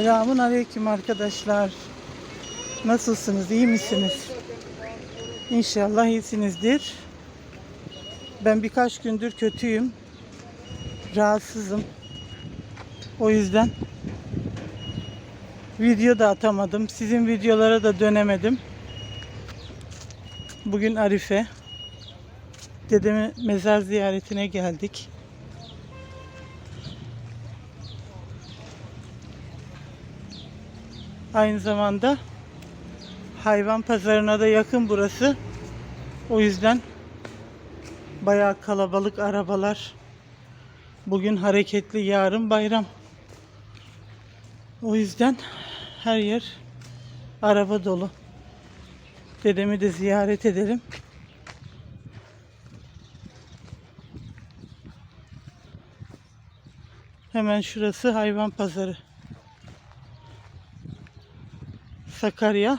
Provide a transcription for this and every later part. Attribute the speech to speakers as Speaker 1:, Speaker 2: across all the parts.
Speaker 1: Selamun aleyküm arkadaşlar. Nasılsınız? iyi misiniz? İnşallah iyisinizdir. Ben birkaç gündür kötüyüm. Rahatsızım. O yüzden video da atamadım. Sizin videolara da dönemedim. Bugün Arife. Dedemi mezar ziyaretine geldik. Aynı zamanda hayvan pazarına da yakın burası. O yüzden bayağı kalabalık arabalar. Bugün hareketli, yarın bayram. O yüzden her yer araba dolu. Dedemi de ziyaret edelim. Hemen şurası hayvan pazarı. Sakarya.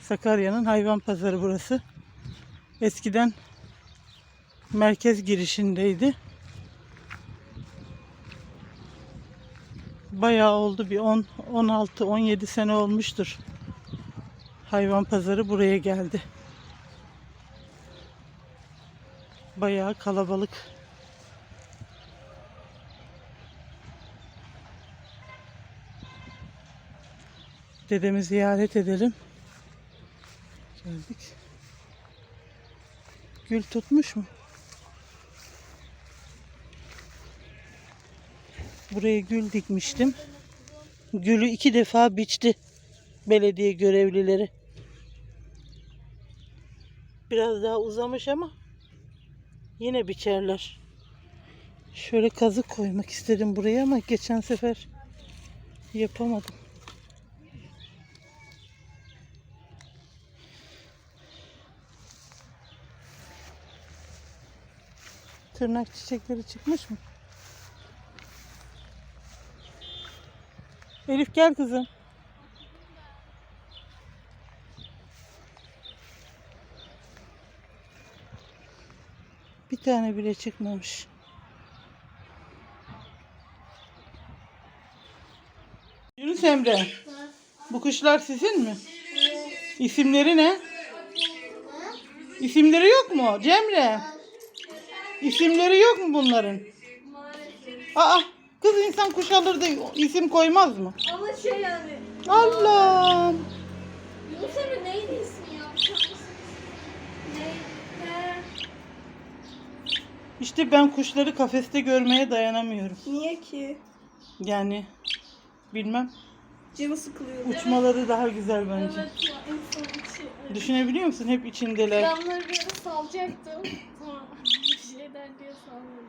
Speaker 1: Sakarya'nın hayvan pazarı burası. Eskiden merkez girişindeydi. Bayağı oldu bir 10 16 17 sene olmuştur. Hayvan pazarı buraya geldi. Bayağı kalabalık. Dedemi ziyaret edelim. Geldik. Gül tutmuş mu? Buraya gül dikmiştim. Gülü iki defa biçti belediye görevlileri. Biraz daha uzamış ama yine biçerler. Şöyle kazık koymak istedim buraya ama geçen sefer yapamadım. Tırnak çiçekleri çıkmış mı? Elif gel kızım. Bir tane bile çıkmamış. Yunus Emre. Bu kuşlar sizin mi? İsimleri ne? İsimleri yok mu? Cemre. İsimleri yok mu bunların? Aa, kız insan kuş alır da isim koymaz mı?
Speaker 2: Ama şey yani.
Speaker 1: Allah'ım.
Speaker 2: Yunus Emre neydi ismi ya? Biliyor musunuz? Ne? He.
Speaker 1: İşte ben kuşları kafeste görmeye dayanamıyorum.
Speaker 2: Niye ki?
Speaker 1: Yani bilmem.
Speaker 2: Canı sıkılıyor.
Speaker 1: Uçmaları daha güzel bence.
Speaker 2: Evet ya en son içi.
Speaker 1: Düşünebiliyor musun? Hep içindeler.
Speaker 2: Ben bunları bir ara salacaktım. Sonra bir şey der diye salmadım.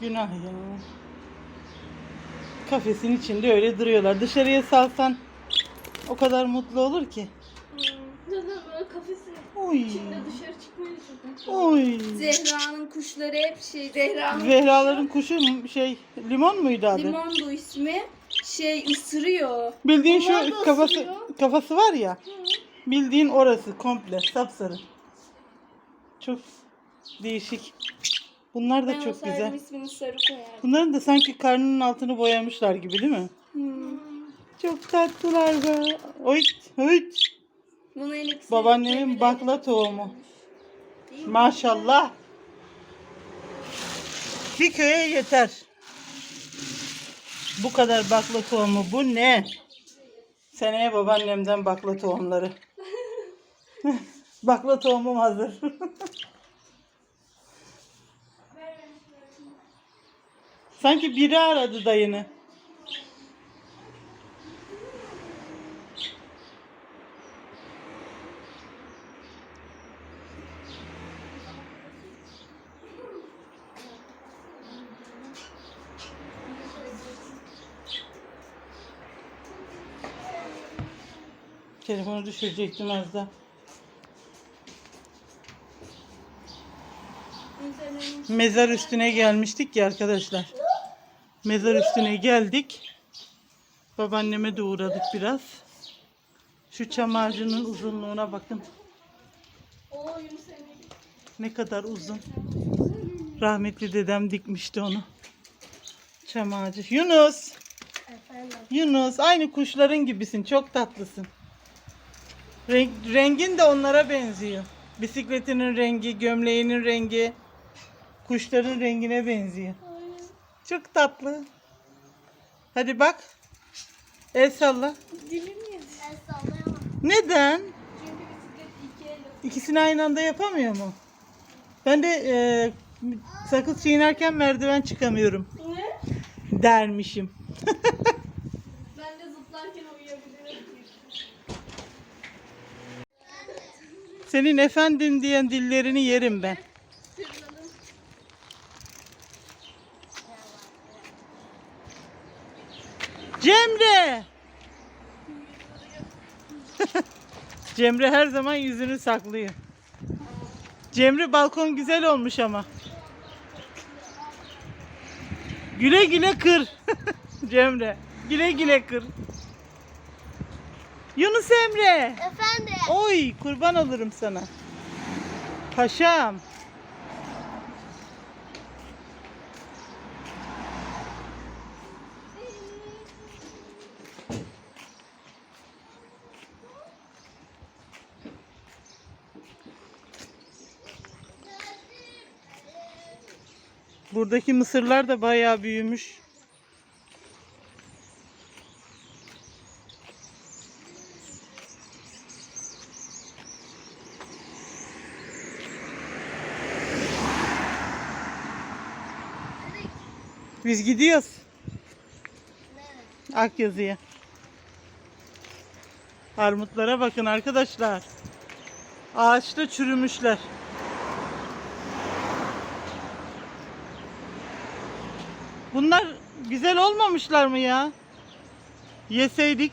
Speaker 1: Günah ya. Kafesin içinde öyle duruyorlar. Dışarıya salsan o kadar mutlu olur ki.
Speaker 2: Hmm. Böyle kafesin
Speaker 1: Oy.
Speaker 2: içinde dışarı çıkmayı çok
Speaker 1: Oy.
Speaker 3: Zehra'nın kuşları hep şey Zehra'nın
Speaker 1: Zehra'ların kuşu şey limon muydu adı?
Speaker 3: limondu ismi şey ısırıyor.
Speaker 1: Bildiğin
Speaker 2: Onlar da
Speaker 1: şu kafası
Speaker 2: ısırıyor.
Speaker 1: kafası var ya. Bildiğin orası komple sapsarı. Çok değişik. Bunlar da
Speaker 3: Ben
Speaker 1: çok güzel.
Speaker 3: ismini sarı koyardım.
Speaker 1: Bunların da sanki karnının altını boyamışlar gibi değil mi?
Speaker 3: Hmm.
Speaker 1: Çok tatlılar be. Oyt, oyt.
Speaker 3: Bunu Elif
Speaker 1: Babaannemin bakla tohumu. Maşallah. Bir köye yeter. Bu kadar bakla tohumu. Bu ne? Seneye babaannemden bakla tohumları. bakla tohumum hazır. Sanki biri aradı dayını. Telefonu düşürecektim az da. Mezar üstüne gelmiştik ya arkadaşlar. Mezar üstüne geldik. Babaanneme de uğradık biraz. Şu çam ağacının uzunluğuna bakın. Ne kadar uzun. Rahmetli dedem dikmişti onu. Çam ağacı. Yunus.
Speaker 2: De.
Speaker 1: Yunus aynı kuşların gibisin. Çok tatlısın. Renk, rengin de onlara benziyor. Bisikletinin rengi, gömleğinin rengi, kuşların rengine benziyor. Çok tatlı. Hadi bak. El salla.
Speaker 3: Dilim yedi.
Speaker 2: Ben sallayamam.
Speaker 1: Neden?
Speaker 3: Çünkü bisiklet iki elle.
Speaker 1: İkisini aynı anda yapamıyor mu? Ben de e, sakız çiğnerken merdiven çıkamıyorum
Speaker 3: Ne?
Speaker 1: dermişim.
Speaker 3: Ben de zıplarken uyuyabilirim.
Speaker 1: Senin efendim diyen dillerini yerim ben. Cemre! Cemre her zaman yüzünü saklıyor. Cemre balkon güzel olmuş ama. Güle güle kır. Cemre. Güle güle kır. Yunus Emre.
Speaker 2: Efendim.
Speaker 1: Oy kurban olurum sana. Paşam. Buradaki mısırlar da bayağı büyümüş. Biz gidiyoruz. Akyazı'ya. Armutlara bakın arkadaşlar. Ağaçta çürümüşler. Bunlar güzel olmamışlar mı ya? Yeseydik.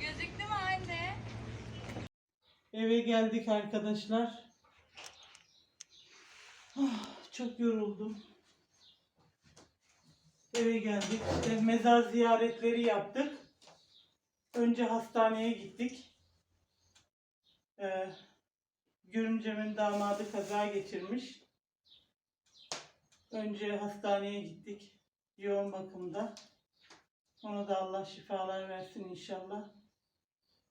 Speaker 3: Gözüktü mü anne?
Speaker 1: Eve geldik arkadaşlar. Ah, çok yoruldum. Eve geldik. İşte mezar ziyaretleri yaptık. Önce hastaneye gittik. Ee, Görümcemin damadı kaza geçirmiş. Önce hastaneye gittik. Yoğun bakımda. Ona da Allah şifalar versin inşallah.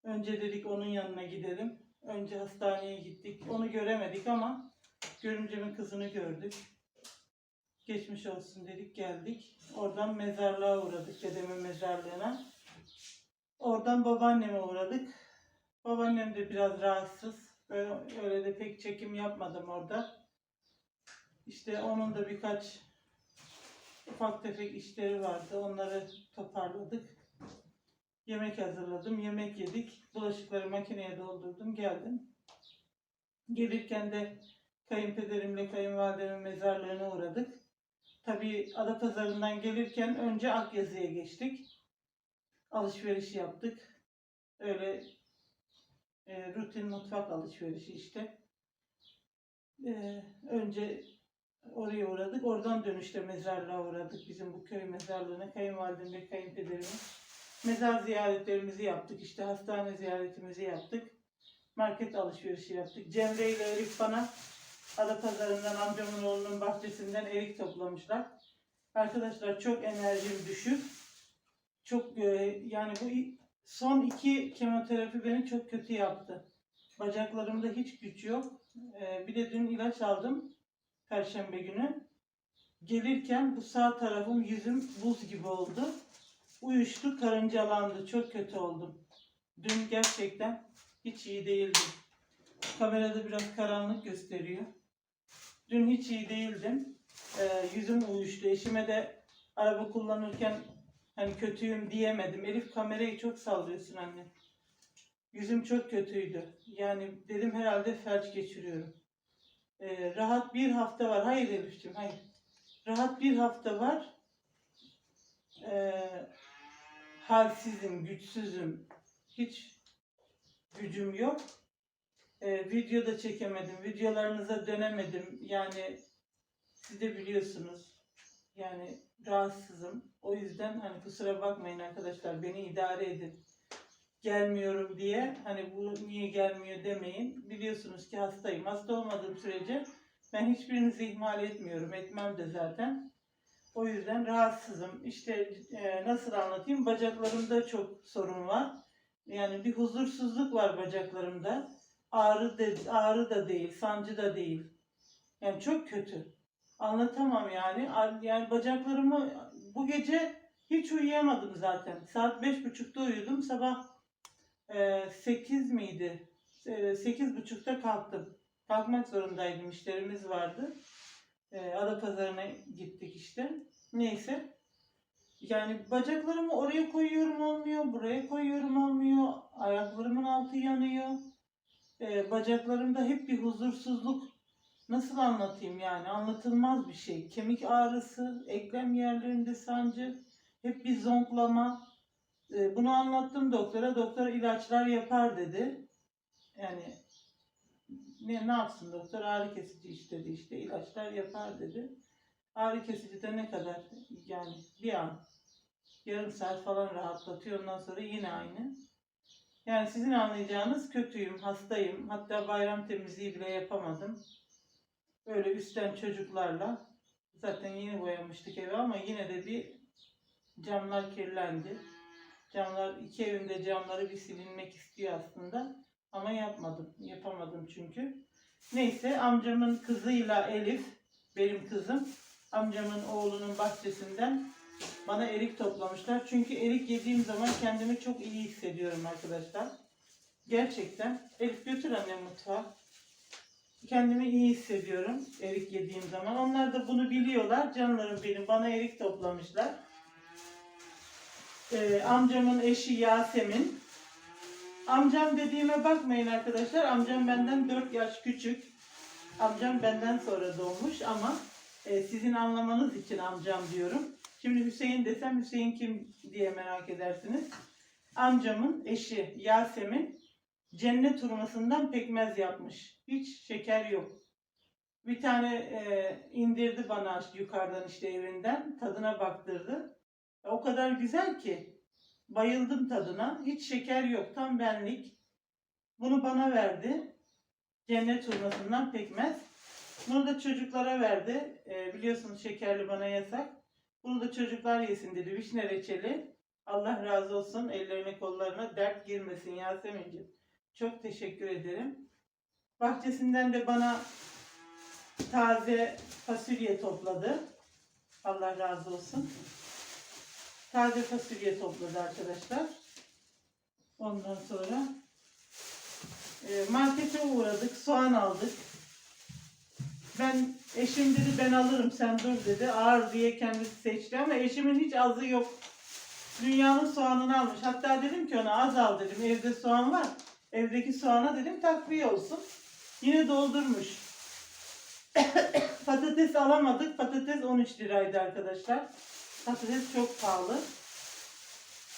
Speaker 1: Önce dedik onun yanına gidelim. Önce hastaneye gittik. Onu göremedik ama görümcemin kızını gördük. Geçmiş olsun dedik geldik. Oradan mezarlığa uğradık dedemin mezarlığına. Oradan babaanneme uğradık. Babaannem de biraz rahatsız. Böyle öyle de pek çekim yapmadım orada. İşte onun da birkaç ufak tefek işleri vardı. Onları toparladık. Yemek hazırladım, yemek yedik. Bulaşıkları makineye doldurdum, geldim. Gelirken de kayınpederimle kayınvalidemin mezarlığına uğradık. Tabii Adapazarı'ndan gelirken önce Akyazı'ya geçtik. Alışveriş yaptık. Öyle e, rutin mutfak alışverişi işte. E, önce oraya uğradık. Oradan dönüşte mezarlığa uğradık. Bizim bu köy mezarlığına kayınvalidem ve kayınpederimin mezar ziyaretlerimizi yaptık. İşte hastane ziyaretimizi yaptık. Market alışverişi yaptık. Cemre ile Elif bana Adapazarı'ndan amcamın oğlunun bahçesinden erik toplamışlar. Arkadaşlar çok enerjim düşük. Çok e, yani bu son iki kemoterapi beni çok kötü yaptı. Bacaklarımda hiç güç yok. E, bir de dün ilaç aldım. Perşembe günü. Gelirken bu sağ tarafım yüzüm buz gibi oldu. Uyuştu, karıncalandı. Çok kötü oldum. Dün gerçekten hiç iyi değildim. Kamerada biraz karanlık gösteriyor. Dün hiç iyi değildim. Ee, yüzüm uyuştu. Eşime de araba kullanırken hani kötüyüm diyemedim. Elif kamerayı çok sallıyorsun anne. Yüzüm çok kötüydü. Yani dedim herhalde felç geçiriyorum. Ee, rahat bir hafta var. Hayır Elif'ciğim hayır. Rahat bir hafta var. Ee, halsizim, güçsüzüm. Hiç gücüm yok. Ee, video da çekemedim. Videolarınıza dönemedim. Yani siz de biliyorsunuz. Yani rahatsızım. O yüzden hani kusura bakmayın arkadaşlar. Beni idare edin. gelmiyorum diye hani bu niye gelmiyor demeyin. Biliyorsunuz ki hastayım. Hasta olmadığım sürece ben hiçbirinizi ihmal etmiyorum. Etmem de zaten. O yüzden rahatsızım. İşte e, nasıl anlatayım? Bacaklarımda çok sorun var. Yani bir huzursuzluk var bacaklarımda. Ağrı de, ağrı da değil, sancı da değil. Yani çok kötü. Anlatamam yani. Yani bacaklarımı bu gece hiç uyuyamadım zaten. Saat beş buçukta uyudum. Sabah e, sekiz miydi? E, Sekiz buçukta kalktım. Kalkmak zorundaydım. İşlerimiz vardı. E, Adapazarı'na gittik işte. Neyse. Yani bacaklarımı oraya koyuyorum olmuyor, buraya koyuyorum olmuyor. Ayaklarımın altı yanıyor. E, bacaklarımda hep bir huzursuzluk. Nasıl anlatayım yani? Anlatılmaz bir şey. Kemik ağrısı, eklem yerlerinde sancı, hep bir zonklama. E, bunu anlattım doktora. Doktor ilaçlar yapar dedi. Yani ne, ne yapsın doktor? Ağrı kesici istedi işte. ilaçlar yapar dedi. Ağrı kesici de ne kadar? Yani bir an. Yarım saat falan rahatlatıyor. Ondan sonra yine aynı. Yani sizin anlayacağınız kötüyüm, hastayım. Hatta bayram temizliği bile yapamadım. Böyle üstten çocuklarla. Zaten yeni boyamıştık evi ama yine de bir camlar kirlendi. Camlar, iki evimde camları bir silinmek istiyor aslında. Ama yapmadım. Yapamadım çünkü. Neyse amcamın kızıyla Elif, benim kızım, amcamın oğlunun bahçesinden bana erik toplamışlar. Çünkü erik yediğim zaman kendimi çok iyi hissediyorum arkadaşlar. Gerçekten. Elif götür annem mutfağa. Kendimi iyi hissediyorum erik yediğim zaman. Onlar da bunu biliyorlar. Canlarım benim. Bana erik toplamışlar. Ee, amcamın eşi Yasemin. Amcam dediğime bakmayın arkadaşlar. Amcam benden 4 yaş küçük. Amcam benden sonra doğmuş ama e, sizin anlamanız için amcam diyorum. Şimdi Hüseyin desem Hüseyin kim diye merak edersiniz. Amcamın eşi Yasemin cennet hurmasından pekmez yapmış. Hiç şeker yok. Bir tane e, indirdi bana yukarıdan işte evinden. Tadına baktırdı. E, O kadar güzel ki. Bayıldım tadına. Hiç şeker yok. Tam benlik. Bunu bana verdi. Cennet hurmasından pekmez. Bunu da çocuklara verdi. E, biliyorsunuz şekerli bana yasak. Bunu da çocuklar yesin dedi. Vişne reçeli. Allah razı olsun. Ellerine kollarına dert girmesin Yasemin'ciğim. Çok teşekkür ederim. Bahçesinden de bana taze fasulye topladı. Allah razı olsun. Taze fasulye topladı arkadaşlar. Ondan sonra e, markete uğradık. Soğan aldık. Ben eşim dedi ben alırım sen dur dedi. Ağır diye kendisi seçti ama eşimin hiç azı yok. Dünyanın soğanını almış. Hatta dedim ki ona az al dedim. Evde soğan var. Evdeki soğana dedim takviye olsun. Yine doldurmuş. patates alamadık. Patates 13 liraydı arkadaşlar. Patates çok pahalı.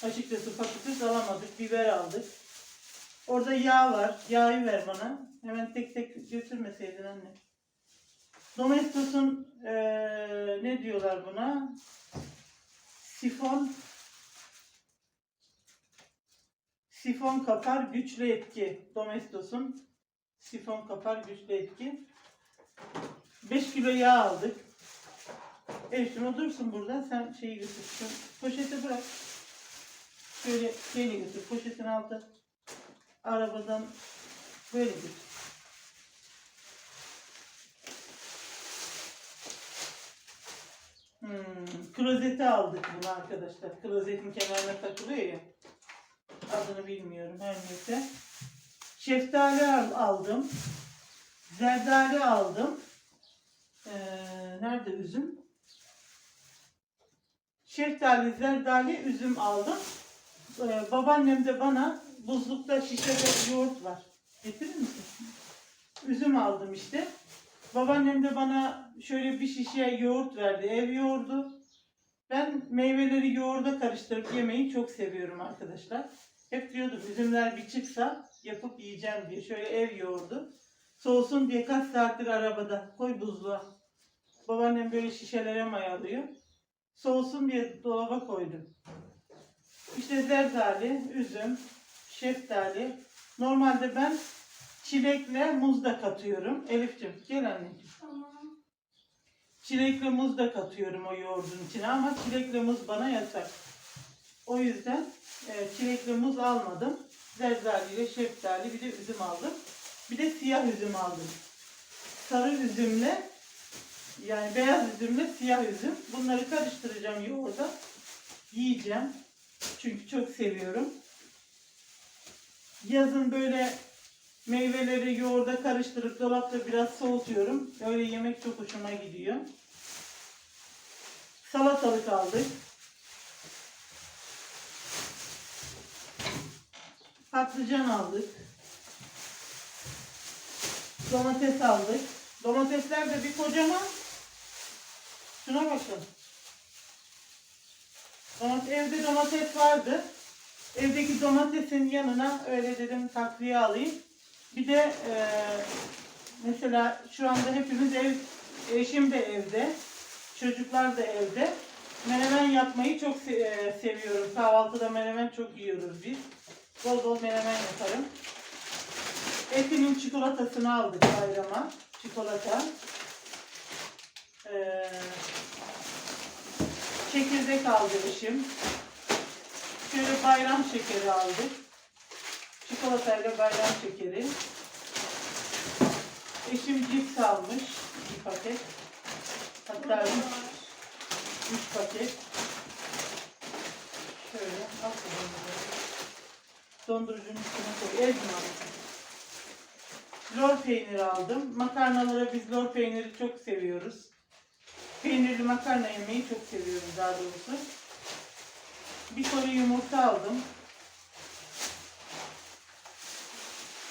Speaker 1: Açıkçası patates alamadık. Biber aldık. Orada yağ var. Yağı ver bana. Hemen tek tek götürmeseydin anne. Domestos'un eee, ne diyorlar buna? Sifon Sifon kapar güçlü etki. Domestos'un sifon kapar güçlü etki. 5 kilo yağ aldık. Evet şunu dursun burada. Sen şeyi götür. Şu poşeti bırak. Şöyle şeyini götür. Poşetin altı. Arabadan böyle götür. Hmm, klozeti aldık bunu arkadaşlar. Klozetin kenarına takılıyor ya. Adını bilmiyorum her neyse. Şeftali al- aldım. Zerdali aldım. Ee, nerede üzüm? Şeftali, zerdali, üzüm aldım. Ee, babaannem de bana buzlukta şişede yoğurt var. Getirir misin? Üzüm aldım işte. Babaannem de bana şöyle bir şişe yoğurt verdi. Ev yoğurdu. Ben meyveleri yoğurda karıştırıp yemeyi çok seviyorum arkadaşlar. Hep diyordum üzümler bir çıksa yapıp yiyeceğim diye. Şöyle ev yoğurdu. Soğusun diye kaç saattir arabada. Koy buzluğa. Babaannem böyle şişelere mayalıyor. Soğusun diye dolaba koydum. İşte zerdali, üzüm, şeftali. Normalde ben çilekle muz da katıyorum. Elif'ciğim gel anneciğim.
Speaker 2: Tamam.
Speaker 1: Çilekle muz da katıyorum o yoğurdun içine ama çilekle muz bana yasak. O yüzden e, çilekle muz almadım. Zerzali ile şeftali bir de üzüm aldım. Bir de siyah üzüm aldım. Sarı üzümle yani beyaz üzümle siyah üzüm. Bunları karıştıracağım yoğurda. Yiyeceğim. Çünkü çok seviyorum. Yazın böyle meyveleri yoğurda karıştırıp dolapta biraz soğutuyorum. Öyle yemek çok hoşuma gidiyor. Salatalık aldık. Patlıcan aldık. Domates aldık. Domatesler de bir kocaman. Şuna bakın. Domates, evde domates vardı. Evdeki domatesin yanına öyle dedim takviye alayım. Bir de eee, mesela şu anda hepimiz ev, eşim de evde, çocuklar da evde. Menemen yapmayı çok se- eee, seviyorum. Kahvaltıda menemen çok yiyoruz biz. Bol bol menemen yaparım. Etimin çikolatasını aldık bayrama. Çikolata. Eee çekirdek aldı eşim. Şöyle bayram şekeri aldık. Çikolatayla bayram şekeri. Eşim cips almış bir paket. Hatta üç, üç paket. Şöyle al bakalım buraya. Dondurucunun içine koy. Ezme Lor peyniri aldım. Makarnalara biz lor peyniri çok seviyoruz. Peynirli makarna yemeyi çok seviyorum daha doğrusu. Bir koli yumurta aldım.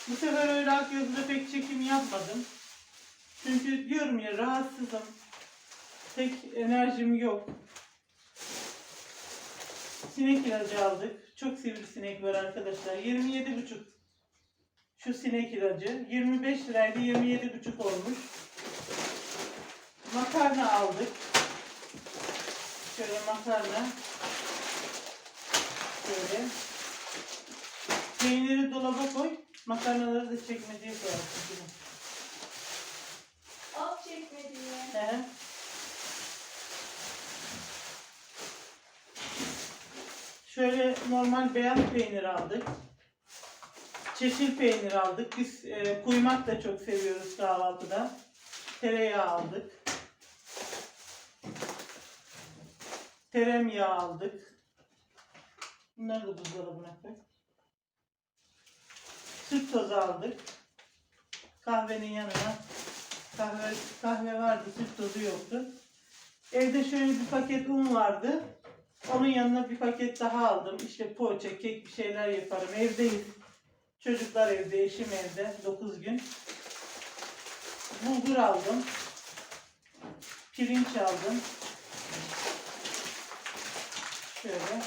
Speaker 1: Bu sefer öyle gözle pek çekim yapmadım. Çünkü diyorum ya rahatsızım. Pek enerjim yok. Sinek ilacı aldık. Çok sivrisinek var arkadaşlar. 27,5 şu sinek ilacı. 25 liraydı 27,5 olmuş. Makarna aldık. Şöyle makarna. Şöyle. Peyniri dolaba koy. Makarnaları da çekmeceye koyarsın.
Speaker 2: Alt çekmediğine.
Speaker 1: He. Şöyle normal beyaz peynir aldık. Çeşil peynir aldık. Biz e, kuymak da çok seviyoruz kahvaltıda. Tereyağı aldık. Tereyağı aldık. Bunları da buzdolabına koy. Süt tozu aldık. Kahvenin yanına kahve, kahve vardı, süt tozu yoktu. Evde şöyle bir paket un vardı. Onun yanına bir paket daha aldım. İşte poğaça, kek bir şeyler yaparım. Evdeyiz. Çocuklar evde, eşim evde. 9 gün. Bulgur aldım. Pirinç aldım. Şöyle.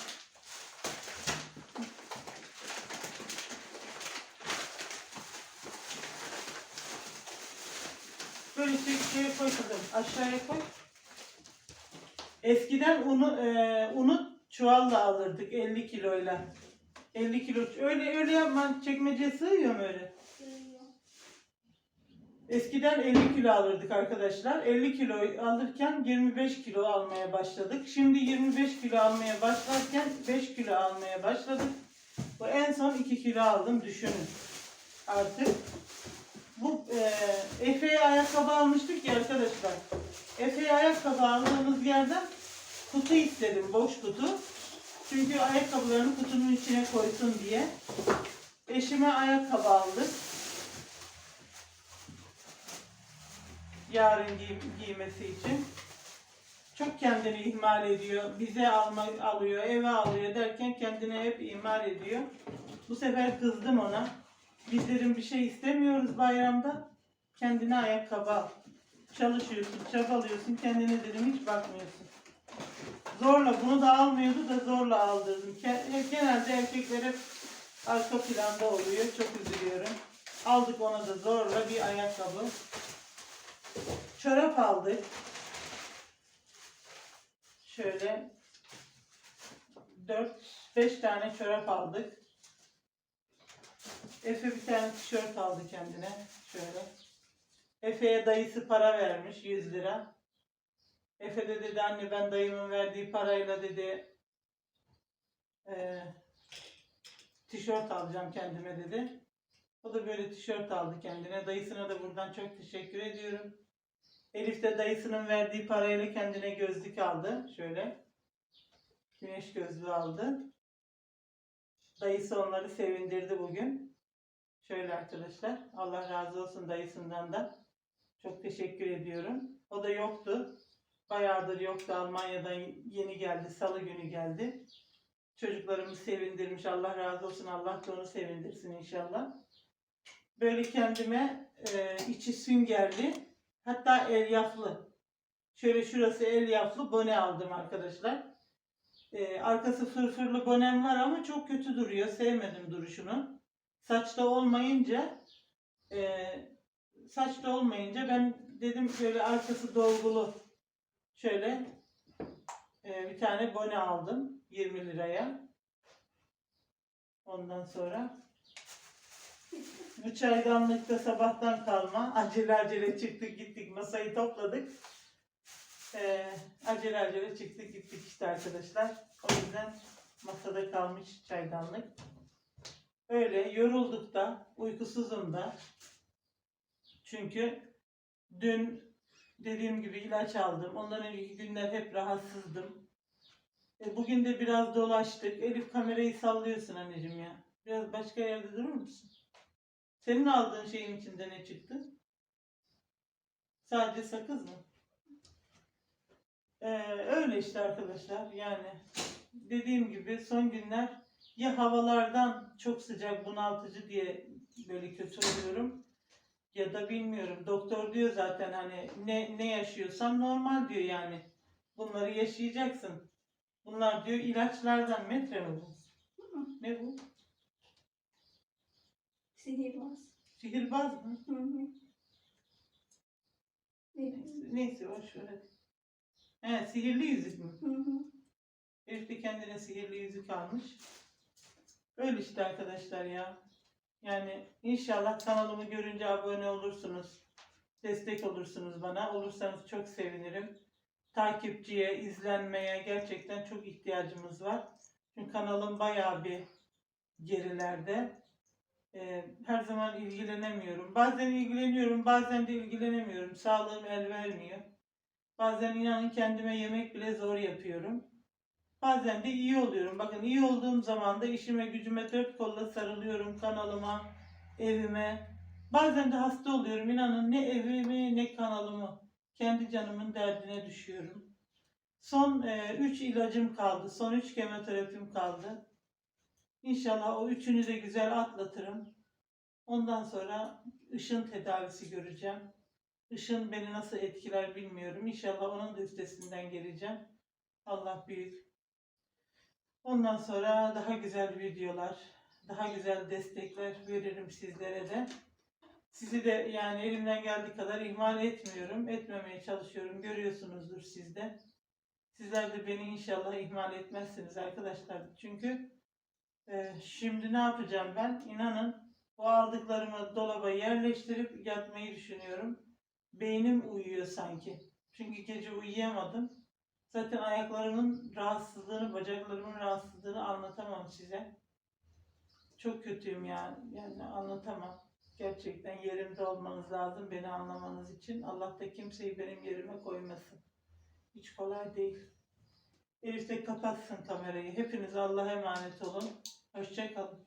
Speaker 1: Böyle şey, şeye koy kızım. Aşağıya koy. Eskiden unu, e, unu çuvalla alırdık 50 kiloyla. 50 kilo. Öyle öyle yapman çekmeceye sığıyor mu öyle? Eskiden 50 kilo alırdık arkadaşlar. 50 kilo alırken 25 kilo almaya başladık. Şimdi 25 kilo almaya başlarken 5 kilo almaya başladık. Bu en son 2 kilo aldım düşünün. Artık bu e, Efe'ye ayakkabı almıştık ya arkadaşlar. Efe'ye ayakkabı aldığımız yerden kutu istedim, boş kutu. Çünkü ayakkabılarını kutunun içine koysun diye. Eşime ayakkabı aldık. Yarın giy- giymesi için. Çok kendini ihmal ediyor. Bize alma, alıyor, eve alıyor derken kendini hep ihmal ediyor. Bu sefer kızdım ona. Biz dedim bir şey istemiyoruz bayramda. Kendine ayakkabı al. Çalışıyorsun, çabalıyorsun. Kendine dedim hiç bakmıyorsun. Zorla bunu da almıyordu da zorla aldırdım. Hep Genelde erkekler hep arka planda oluyor. Çok üzülüyorum. Aldık ona da zorla bir ayakkabı. Çorap aldık. Şöyle 4-5 tane çorap aldık. Efe bir tane tişört aldı kendine. Şöyle. Efe'ye dayısı para vermiş 100 lira. Efe de dedi anne ben dayımın verdiği parayla dedi eee, tişört alacağım kendime dedi. O da böyle tişört aldı kendine. Dayısına da buradan çok teşekkür ediyorum. Elif de dayısının verdiği parayla kendine gözlük aldı. Şöyle. Güneş gözlüğü aldı. Dayısı onları sevindirdi bugün. Şöyle arkadaşlar. Allah razı olsun dayısından da. Çok teşekkür ediyorum. O da yoktu. Bayağıdır yoktu. Almanya'dan yeni geldi. Salı günü geldi. Çocuklarımı sevindirmiş. Allah razı olsun. Allah da onu sevindirsin inşallah. Böyle kendime e, içi süngerli hatta elyaflı. Şöyle şurası elyaflı bone aldım arkadaşlar. E, arkası fırfırlı bonem var ama çok kötü duruyor. Sevmedim duruşunu. Saçta olmayınca e, saçta olmayınca ben dedim şöyle arkası dolgulu şöyle e, bir tane bone aldım 20 liraya. Ondan sonra bu çaydanlıkta sabahtan kalma. Acele acele çıktık gittik masayı topladık. Ee, acele acele çıktık gittik işte arkadaşlar. O yüzden masada kalmış çaydanlık. Öyle yorulduk da uykusuzum da. Çünkü dün dediğim gibi ilaç aldım. Ondan önceki günler hep rahatsızdım. E, bugün de biraz dolaştık. Elif kamerayı sallıyorsun anneciğim ya. Biraz başka yerde durur musun? Senin aldığın şeyin içinde ne çıktı? Sadece sakız mı? Ee, öyle işte arkadaşlar. Yani dediğim gibi son günler ya havalardan çok sıcak bunaltıcı diye böyle kötü oluyorum ya da bilmiyorum. Doktor diyor zaten hani ne ne yaşıyorsan normal diyor yani. Bunları yaşayacaksın. Bunlar diyor ilaçlardan metre mi bu? Ne bu?
Speaker 2: Sihirbaz.
Speaker 1: Sihirbaz mı?
Speaker 2: Hı hı.
Speaker 1: Neyse boş ver hadi. He, sihirli yüzük mü?
Speaker 2: Hı hı.
Speaker 1: De kendine sihirli yüzük almış. Öyle işte arkadaşlar ya. Yani inşallah kanalımı görünce abone olursunuz. Destek olursunuz bana. Olursanız çok sevinirim. Takipçiye, izlenmeye gerçekten çok ihtiyacımız var. Çünkü kanalım bayağı bir gerilerde. Ee, her zaman ilgilenemiyorum. Bazen ilgileniyorum, bazen de ilgilenemiyorum. Sağlığım el vermiyor. Bazen inanın kendime yemek bile zor yapıyorum. Bazen de iyi oluyorum. Bakın iyi olduğum zaman da işime gücüme dört kolla sarılıyorum kanalıma, evime. Bazen de hasta oluyorum. İnanın ne evimi ne kanalımı. Kendi canımın derdine düşüyorum. Son 3 ilacım kaldı. Son 3 kemoterapim kaldı. İnşallah o üçünü de güzel atlatırım. Ondan sonra ışın tedavisi göreceğim. Işın beni nasıl etkiler bilmiyorum. İnşallah onun da üstesinden geleceğim. Allah büyük. Ondan sonra daha güzel videolar, daha güzel destekler veririm sizlere de. Sizi de yani elimden geldiği kadar ihmal etmiyorum. Etmemeye çalışıyorum. Görüyorsunuzdur siz de. Sizler de beni inşallah ihmal etmezsiniz arkadaşlar. Çünkü e, şimdi ne yapacağım ben? İnanın bu aldıklarımı dolaba yerleştirip yatmayı düşünüyorum. Beynim uyuyor sanki. Çünkü gece uyuyamadım. Zaten ayaklarımın rahatsızlığını, bacaklarımın rahatsızlığını anlatamam size. Çok kötüyüm ya. Yani anlatamam. Gerçekten yerimde olmanız lazım beni anlamanız için. Allah da kimseyi benim yerime koymasın. Hiç kolay değil. Elif de kapatsın kamerayı. Hepiniz Allah'a emanet olun. Hoşçakalın.